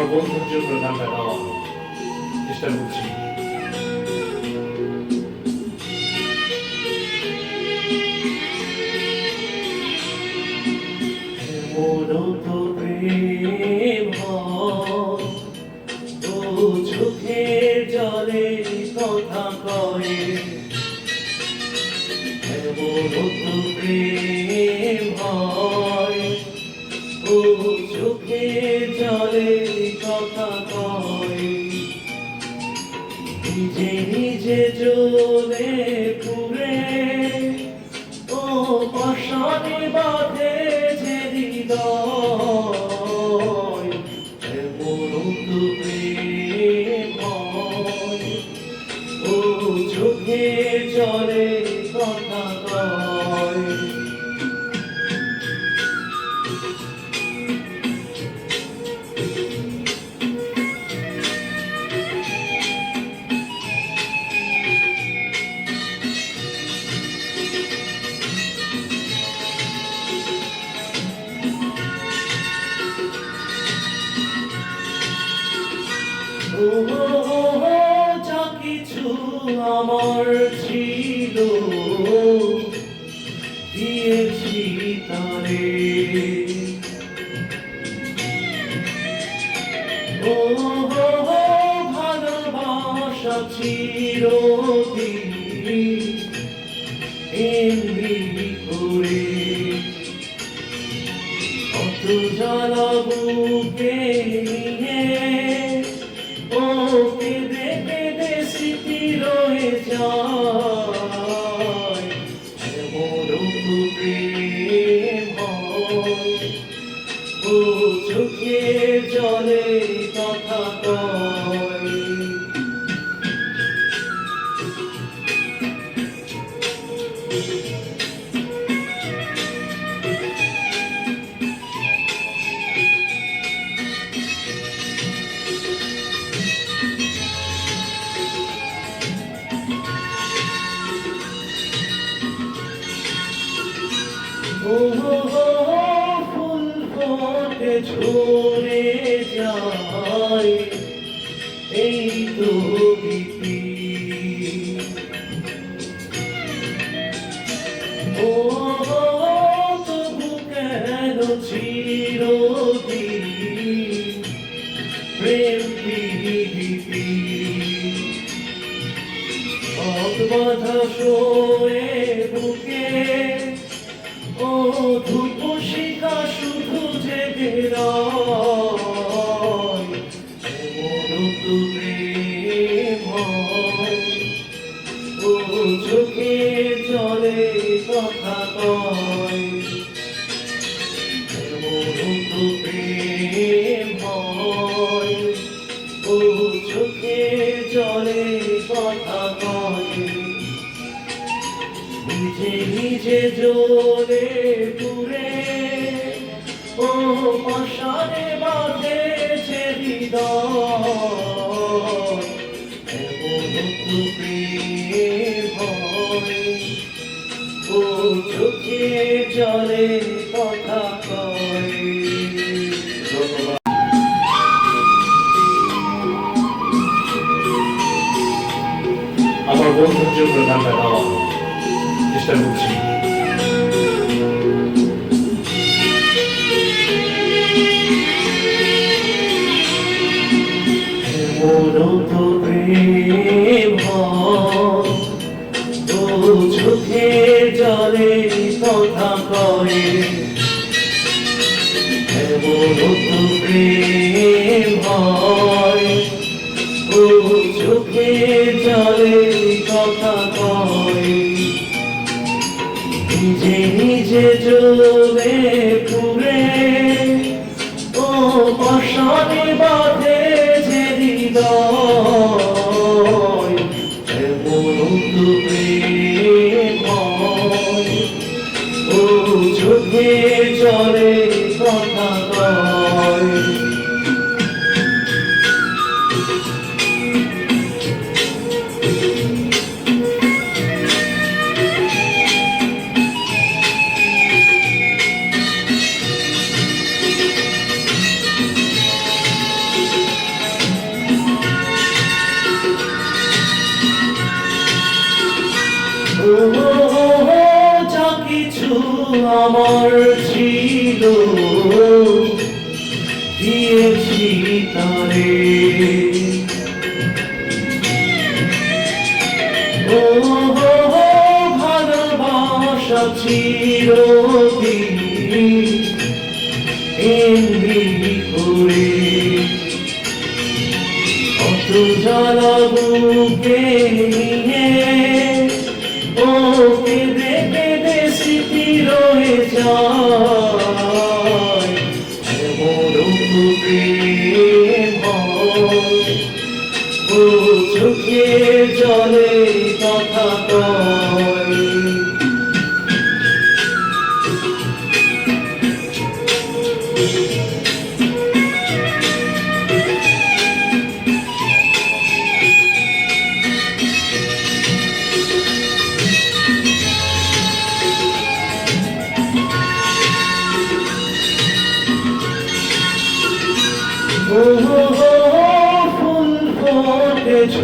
আমার বন্ধুর জন্য গানটা গাওয়া চেষ্টা করছি চোখের জলে কথা কয়ে প্রেম হয়, আমার ছিল দিয়েছি তারে। ও ভালোবাসা চিরদিন রয়ে যায় ফুল ফোটে ঝরে যায় এই তো রীতি। ও তবু কেন চিরদিন প্রেম ও ধূপ শিখা শুধু জেগে রয় জন্য গানটা গাওয়া চেষ্টা করছি মনত প্রেম কথা কয় তারে। ও হো হো ভালোবাসা চিরদিন এমনি করে। কত জ্বালা বুকে নিয়ে ও কেঁদে কেঁদে স্মৃতি রয়ে যায়?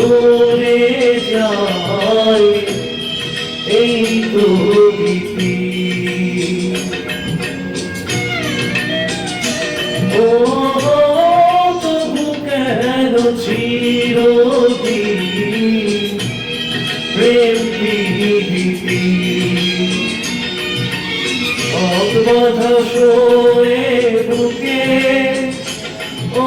ঝরে যায় এই তো রীতি ও তবু কেন চিরদিন প্রেম অবাধা শোয়ে বুকে ও